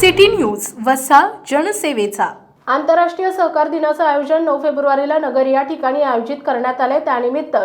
City news वसा जनसेवेचा. आंतरराष्ट्रीय सहकार दिनाचं आयोजन नऊ फेब्रुवारीला नगर या ठिकाणी आयोजित करण्यात आले त्यानिमित्त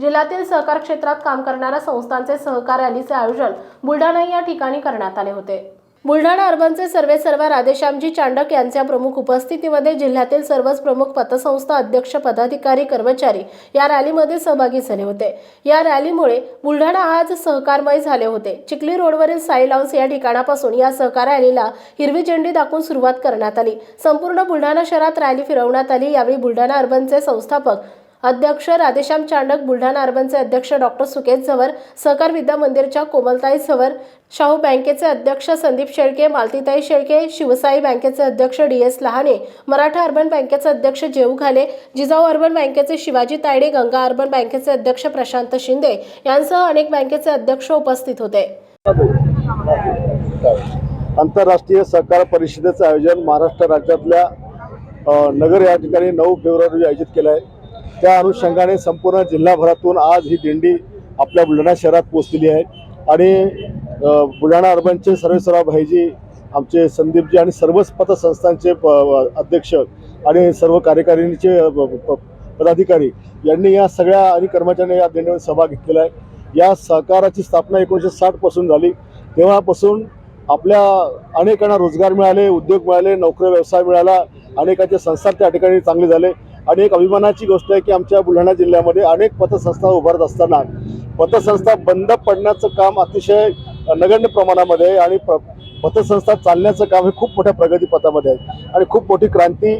जिल्ह्यातील सहकार क्षेत्रात काम करणाऱ्या संस्थांचे सहकार रॅलीचे आयोजन बुलढाणा या ठिकाणी करण्यात आले होते. बुलढाणा अर्बनचे सर्वे सर्व राधेश्यामजी चांडक यांच्या प्रमुख उपस्थितीमध्ये जिल्ह्यातील सर्वच प्रमुख पतसंस्था अध्यक्ष पदाधिकारी कर्मचारी या रॅलीमध्ये सहभागी झाले होते. या रॅलीमुळे बुलढाणा आज सहकारमय झाले होते. चिखली रोडवरील साई लाऊन्स या ठिकाणापासून या सहकार रॅलीला हिरवी झेंडी दाखवून सुरुवात करण्यात आली. संपूर्ण बुलढाणा शहरात रॅली फिरवण्यात आली. यावेळी बुलढाणा अर्बनचे संस्थापक अध्यक्ष राधेश्याम चांडक बुलढाणा अर्बनचे अध्यक्ष डॉक्टर सुकेत झवर सहकार विद्या मंदिरच्या कोमलताई झवर शाहू बँकेचे अध्यक्ष संदीप शेळके मालतीताई शेळके शिवसाई बँकेचे अध्यक्ष D S Lahane Maratha urban बँकेचे अध्यक्ष जेऊ घाले जिजाऊ अर्बन बँकेचे शिवाजी तायडे गंगा अर्बन बँकेचे अध्यक्ष प्रशांत शिंदे यांसह अनेक बँकेचे अध्यक्ष उपस्थित होते. आंतरराष्ट्रीय सहकार परिषदेचं आयोजन महाराष्ट्र राज्यातल्या नगर या ठिकाणी नऊ फेब्रुवारी आयोजित केलं आहे. त्या अनुषंगाने संपूर्ण जिल्हाभरातून आज ही दिंडी आपल्या बुलढाणा शहरात पोहोचलेली आहे. आणि बुलढाणा अर्बनचे सर्वेसराव भाईजी आमचे संदीपजी आणि सर्वच पतसंस्थांचे प- अध्यक्ष आणि सर्व कार्यकारिणीचे प- पदाधिकारी यांनी या सगळ्या आणि कर्मचाऱ्यांनी या दिंडीमध्ये सहभाग घेतलेला आहे. या सहकाराची स्थापना एकोणीसशे साठपासून झाली. तेव्हापासून आपल्या अनेकांना रोजगार मिळाले उद्योग मिळाले नोकरी व्यवसाय मिळाला. अनेकांचे संसार त्या ठिकाणी चांगले झाले. आणि एक अभिमानाची गोष्ट आहे की आमच्या बुलढाणा जिल्ह्यामध्ये अनेक पतसंस्था उभारत असताना पतसंस्था बंद पडण्याचं काम अतिशय नगण्य प्रमाणामध्ये आहे आणि प्र पतसंस्था चालण्याचं काम हे खूप मोठ्या प्रगतीपथामध्ये आहे. आणि खूप मोठी क्रांती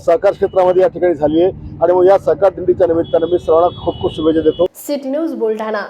सहकार क्षेत्रामध्ये या ठिकाणी झाली आहे. आणि मग या सहकार दिंडीच्या निमित्तानं मी सर्वांना खूप खूप शुभेच्छा देतो. City news Buldhana.